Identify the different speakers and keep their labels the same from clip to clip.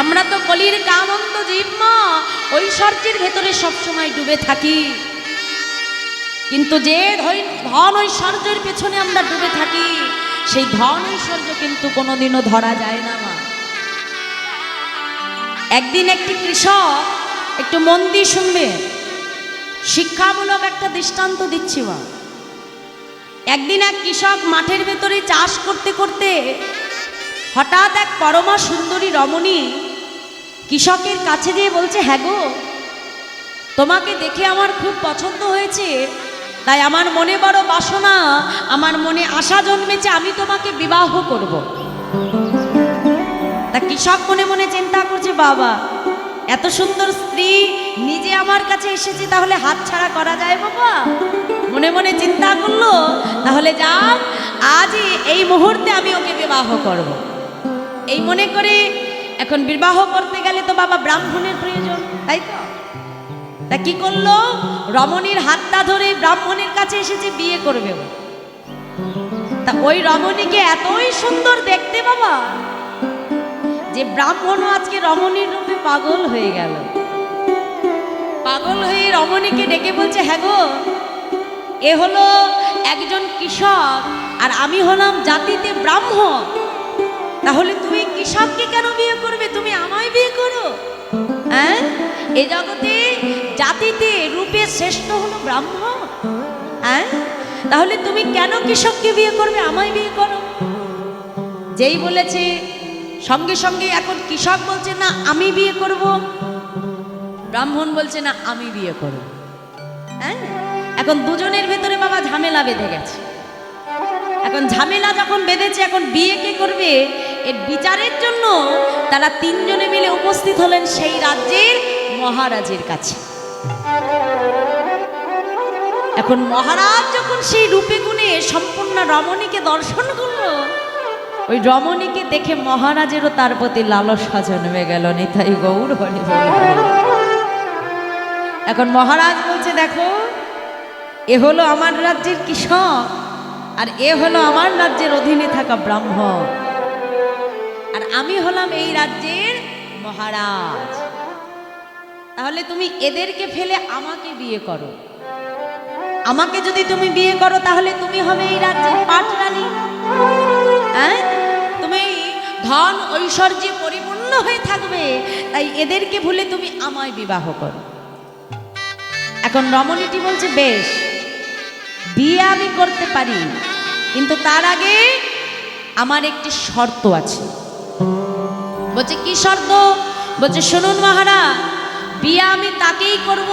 Speaker 1: আমরা তো কলির কামন্ত জীবমা ঐশ্বর্যের ভেতরে সবসময় ডুবে থাকি। কিন্তু যে ধন ঐশ্বর্যের পেছনে আমরা ডুবে থাকি, সেই ধন ঐশ্বর্য কিন্তু কোনোদিনও ধরা যায় না, মা। একদিন একটি কৃষক একটু মন দিয়ে শুনবে, শিক্ষামূলক একটা দৃষ্টান্ত দিচ্ছি, মা। একদিন এক কৃষক মাঠের ভেতরে চাষ করতে করতে হঠাৎ এক পরমা সুন্দরী রমণী কৃষকের কাছে দিয়ে বলছে হ্যাঁ গো, তোমাকে দেখে আমার খুব পছন্দ হয়েছে। তাই আমার মনে বড় বাসনা, আমার মনে আশা জন্মেছে, আমি তোমাকে বিবাহ করব। তা কৃষক মনে মনে চিন্তা করছে, বাবা, এত সুন্দর স্ত্রী নিজে আমার কাছে এসেছে, তাহলে হাত ছাড়া করা যায় বাবা? মনে মনে চিন্তা করল, তাহলে যাক, আজই এই মুহূর্তে আমি ওকে বিবাহ করব। এই মনে করে এখন বিবাহ করতে গেলে তো বাবা ব্রাহ্মণের প্রয়োজন, তাই তো? তা কি করল? রমণীর হাতটা ধরে ব্রাহ্মণের কাছে এসেছে, বিয়ে করবে তা ওই রমণীকে এতই সুন্দর দেখতে বাবা, যে ব্রাহ্মণও আজকে রমণীর রূপে পাগল হয়ে গেল। পাগল হয়ে রমণীকে ডেকে বলছে হ্যাঁ গো, এ হলো একজন কৃষক, আর আমি হলাম জাতিতে ব্রাহ্মণ। তাহলে তুমি কৃষককে বিয়ে করবে, তুমি আমায় বিয়ে করো। হ্যাঁ? এ জগতে জাতিতে রূপে শ্রেষ্ঠ হলো ব্রাহ্মণ। হ্যাঁ? তাহলে তুমি কেন কৃষককে বিয়ে করবে, আমায় বিয়ে করো? যেই বলেছে, সঙ্গে সঙ্গে এখন কৃষক বলছে, না, আমি বিয়ে করব। ব্রাহ্মণ বলছে, না, আমি বিয়ে করব। হ্যাঁ? এখন দুজনের ভেতরে বাবা ঝামেলা বেঁধে গেছে। এখন ঝামেলা যখন বেঁধেছে, এখন বিয়ে কে করবে? এর বিচারের জন্য তারা তিনজনে মিলে উপস্থিত হলেন সেই রাজ্যের মহারাজের কাছে। এখন মহারাজ যখন সেই রূপে গুণে সম্পূর্ণ রমণীকে দর্শন করল, ওই রমণীকে দেখে মহারাজেরও তার প্রতি লালসা জন্মে গেল। নিতাই গৌর হরি। এখন মহারাজ বলছে, দেখো, এ হলো আমার রাজ্যের কৃষক আর এ হলো আমার রাজ্যের অধীনে থাকা ব্রাহ্মণ। আর আমি হলাম এই রাজ্যের মহারাজ। তাহলে তুমি এদেরকে ফেলে আমাকে বিয়ে করো। আমাকে যদি তুমি বিয়ে করো, তাহলে তুমি হবে এই রাজ্যের পাটরানী হ্যাঁ? তুমি ধন ঐশ্বর্যে পরিপূর্ণ হয়ে থাকবে, তাই এদেরকে ভুলে তুমি আমায় বিবাহ করো। এখন রমণীটি বলছে, বেশ, বিয়ে আমি করতে পারি। কিন্তু তার আগে আমার একটি শর্ত আছে। বলছে, কি শর্ত? বলছে, শুনুন মহারা বিয়ে আমি তাকেই করব।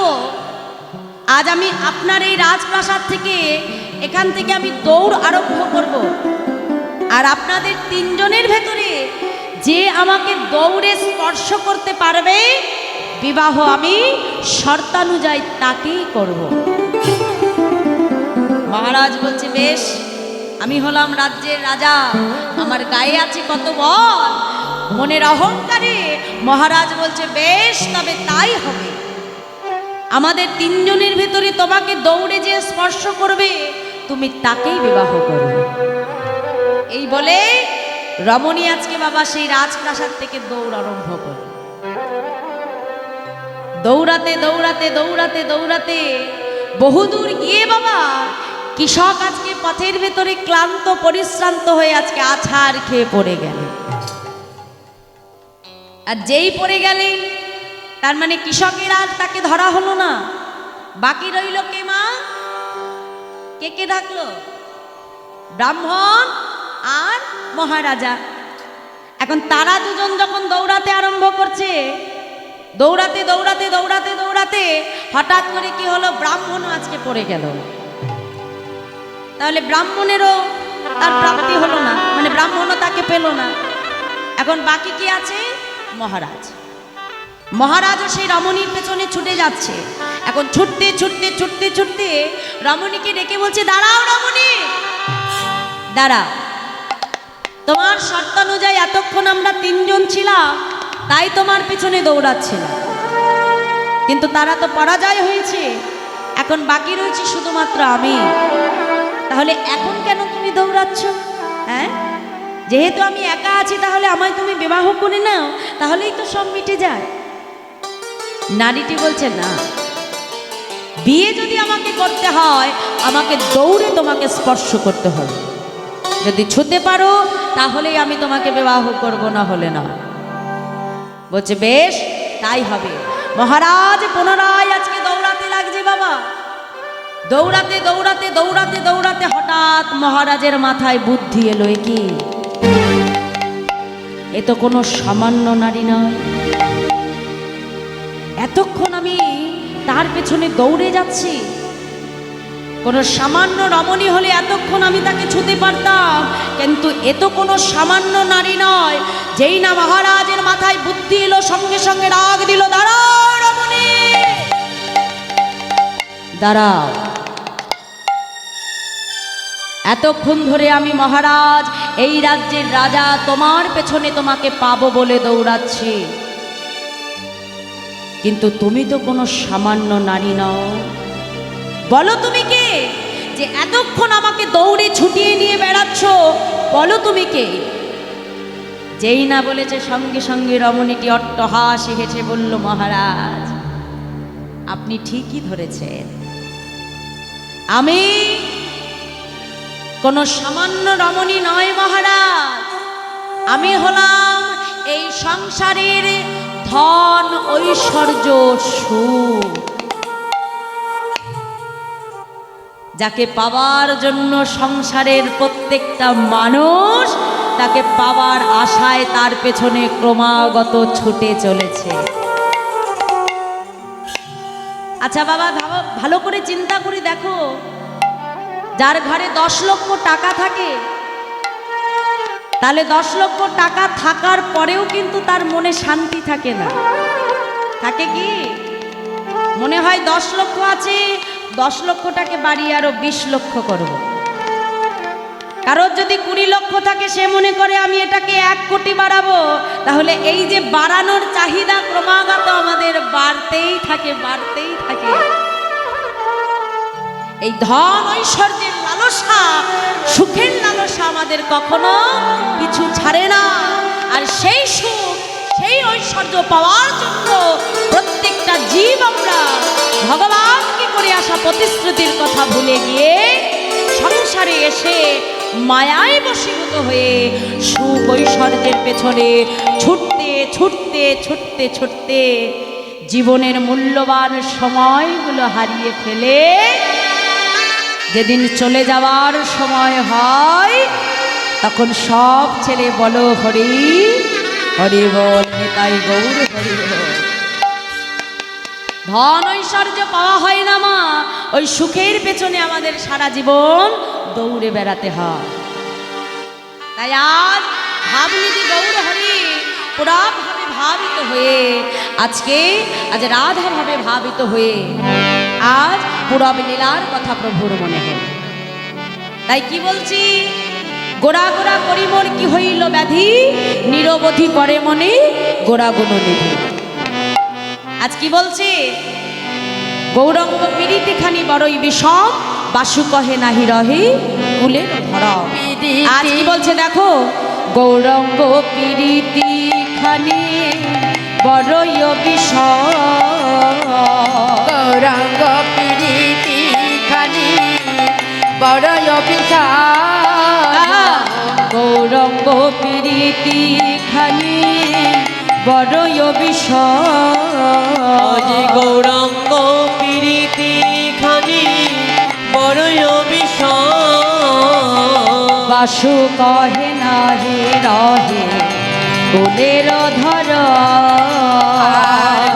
Speaker 1: আজ আমি আপনার এই রাজপ্রাসাদ থেকে এখান থেকে আমি দৌড় আরম্ভ করব। আর আপনাদের তিনজনের ভেতরে যে আমাকে দৌড়ে স্পর্শ করতে পারবে, বিবাহ আমি শর্তানুযায়ী তাকেই করব। মহারাজ বলছে, বেশ আমি হলাম রাজ্যের রাজা। আমার গায়ে আছে কত বল মনের অহংকারে মহারাজ বলছে, বেশ, তবে তাই হবে। আমাদের তিনজনের ভেতরে তোমাকে দৌড়ে যে স্পর্শ করবে। তুমি তাকেই বিবাহ করবে। এই বলে রমণী আজকে বাবা সেই রাজপ্রাসাদ থেকে দৌড় আরম্ভ করে। দৌড়াতে দৌড়াতে দৌড়াতে দৌড়াতে বহুদূর গিয়ে বাবা কৃষক আজকে পথের ভেতরে ক্লান্ত, পরিশ্রান্ত হয়ে আজকে আছাড় খেয়ে পড়ে গেল। আর যেই পড়ে গেলেন তার মানে কৃষকের আর তাকে ধরা হলো না। বাকি রইল কে মা? কে কে ডাকলো? ব্রাহ্মণ আর মহারাজা। এখন তারা দুজন যখন দৌড়াতে আরম্ভ করছে, দৌড়াতে দৌড়াতে দৌড়াতে দৌড়াতে হঠাৎ করে কি হলো? ব্রাহ্মণও আজকে পড়ে গেল। তাহলে ব্রাহ্মণেরও তার প্রাপ্তি হলো না মানে ব্রাহ্মণও তাকে পেল না। এখন বাকি কি আছে? মহারাজ। মহারাজও সেই রমণীর পেছনে ছুটে যাচ্ছে। এখন ছুটতে ছুটতে ছুটতে ছুটতে রমণীকে ডেকে বলছে, দাঁড়াও রমণী! দাঁড়া তোমার শর্তানুযায়ী এতক্ষণ আমরা তিনজন ছিলাম, তাই তোমার পিছনে দৌড়াচ্ছিলাম। কিন্তু তারা তো পরাজয় হয়েছে। এখন বাকি রয়েছে শুধুমাত্র আমি। তাহলে এখন কেন তুমি দৌড়াচ্ছ? হ্যাঁ? যেহেতু আমি একা আছি, তাহলে আমায় তুমি বিবাহ করে নাও, তাহলেই তো সব মিটে যায়। নারীটি বলছে, না। বিয়ে যদি আমাকে করতে হয়, আমাকে দৌড়ে তোমাকে স্পর্শ করতে হবে। যদি ছুতে পারো, তাহলেই আমি তোমাকে বিবাহ করব, না হলে না। বলছে, বেশ, তাই হবে। মহারাজ, পুনরায় আজকে দৌড়াতে লাগছে বাবা। দৌড়াতে দৌড়াতে দৌড়াতে দৌড়াতে হঠাৎ মহারাজের মাথায় বুদ্ধি এলো কি? এ তো কোনো সামান্য নারী নয়। এতক্ষণ আমি তার পেছনে দৌড়ে যাচ্ছি। কোনো সামান্য রমণী হলে এতক্ষণ আমি তাকে ছুতে পারতাম। কিন্তু এ তো কোনো সামান্য নারী নয়, যেই না মহারাজের মাথায় বুদ্ধি এলো, সঙ্গে সঙ্গে রাগ দিল, দাঁড়াও রমণী! দাঁড়াও। এতক্ষণ ধরে আমি মহারাজ, এই রাজ্যের রাজা তোমার পেছনে তোমাকে পাবো বলে দৌড়াচ্ছি। কিন্তু তুমি তো কোনো সামান্য নারী নও। বলো তুমি কে যে এতক্ষণ আমাকে দৌড়ে ছুটিয়ে নিয়ে বেড়াচ্ছ? বলো তুমি কে? যেই না বলেছে সঙ্গে সঙ্গে রমণীটি অট্টহাসি হেসে বলল, মহারাজ, আপনি ঠিকই ধরেছেন। আমি কোনো সামান্য রমণী নয় মহারাজ। আমি হলাম এই সংসারের ধন ঐশ্বর্য সুখ যাকে পাওয়ার জন্য সংসারের প্রত্যেকটা মানুষ, তাকে পাওয়ার আশায় তার পেছনে ক্রমাগত ছুটে চলেছে। আচ্ছা বাবা ভালো করে চিন্তা করে দেখো। যার ঘরে দশ লক্ষ টাকা থাকে, তাহলে দশ লক্ষ টাকা থাকার পরেও কিন্তু তার মনে শান্তি থাকে না। থাকে কি? মনে হয় দশ লক্ষ আছে, দশ লক্ষটাকে বাড়িয়ে আরও বিশ লক্ষ করব। কারোর যদি কুড়ি লক্ষ থাকে, সে মনে করে আমি এটাকে এক কোটি বাড়াবো। তাহলে এই যে বাড়ানোর চাহিদা ক্রমাগত আমাদের বাড়তেই থাকে বাড়তেই থাকে। এই ধন ঐশ্বর্যের লালসা, সুখের লালসা আমাদের কখনো কিছু ছাড়ে না। আর সেই সুখ, সেই ঐশ্বর্য পাওয়ার জন্য প্রত্যেকটা জীব আমরা ভগবানকে করে আসা প্রতিশ্রুতির কথা ভুলে গিয়ে সংসারে এসে মায়ায় বশীভূত হয়ে সুখ ঐশ্বর্যের পেছনে ছুটতে ছুটতে ছুটতে ছুটতে জীবনের মূল্যবান সময়গুলো হারিয়ে ফেলে যেদিন চলে যাওয়ার সময় হয়, তখন সব ছেলে বলো, হরি হরি বল তাই গৌর, হরি ধন ঐশ্বর্য পাওয়া হয় না, মা। ওই সুখের পেছনে আমাদের সারা জীবন দৌড়ে বেড়াতে হয়। তাই আজ ভাবনিধি গৌর, হরি পুরাভাবে ভাবিত হয়ে, আজকে আজ রাধা ভাবে ভাবিত হয়ে আজ পুরব লীলার কথা প্রভুর মনে হল তাই কি বলছি? গোড়া গোড়া করি মোর কি হইল ব্যাধি? নিরবধি করে মনে গোড়া গুণ নিধি। আজ কি বলছে? গৌরঙ্গ পীড়িতি খানি বড়ই বিষম, বাসু কহে নাহি রহে কুলের ধর। আজ কি বলছে দেখো? গৌরঙ্গ পীড়িতি খানি বড়ই বিষম
Speaker 2: গৌরাঙ্গ প্রীতি খানি বড়
Speaker 1: গৌরঙ্গ পীড়িতি খানি বড়ই বিষম
Speaker 3: গৌরাঙ্গ প্রীতি খানি বড়ই বিষম
Speaker 1: বাসু কহে নাহি রহে। কুলের ধর।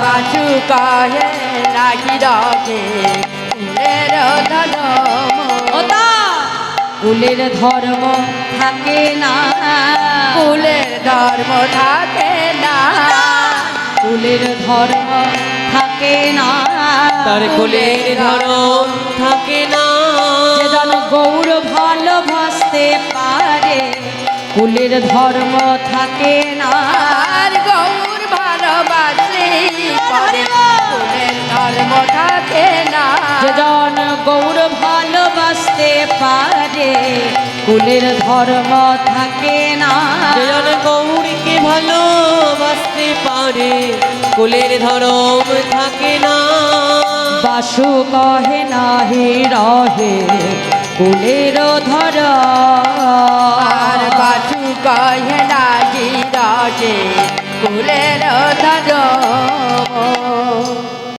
Speaker 2: বাসু কহে লাগি রহে কুলের ধর্ম
Speaker 1: কুলের ধর্ম থাকে না।
Speaker 2: কুলের ধর্ম থাকে না।
Speaker 1: কুলের ধর্ম থাকে না।
Speaker 3: তার কুলের ধরম থাকে না।
Speaker 1: যে জন গৌর ভালোবাসতে পারে কুলের ধর্ম থাকে না।
Speaker 2: গৌর ভালোবাসে পরে কুলের ধর্ম থাকে না।
Speaker 1: জন গৌর ভালোবাসতে পারে কুলের ধর্ম থাকে না।
Speaker 3: জন গৌরীকে ভালোবাসতে পারে কুলের ধরম থাকে না।
Speaker 1: বাসু কহে নাহি রহে কুলের ধর।
Speaker 2: আর বাছু গহনা জিরাজে কুলের ধর।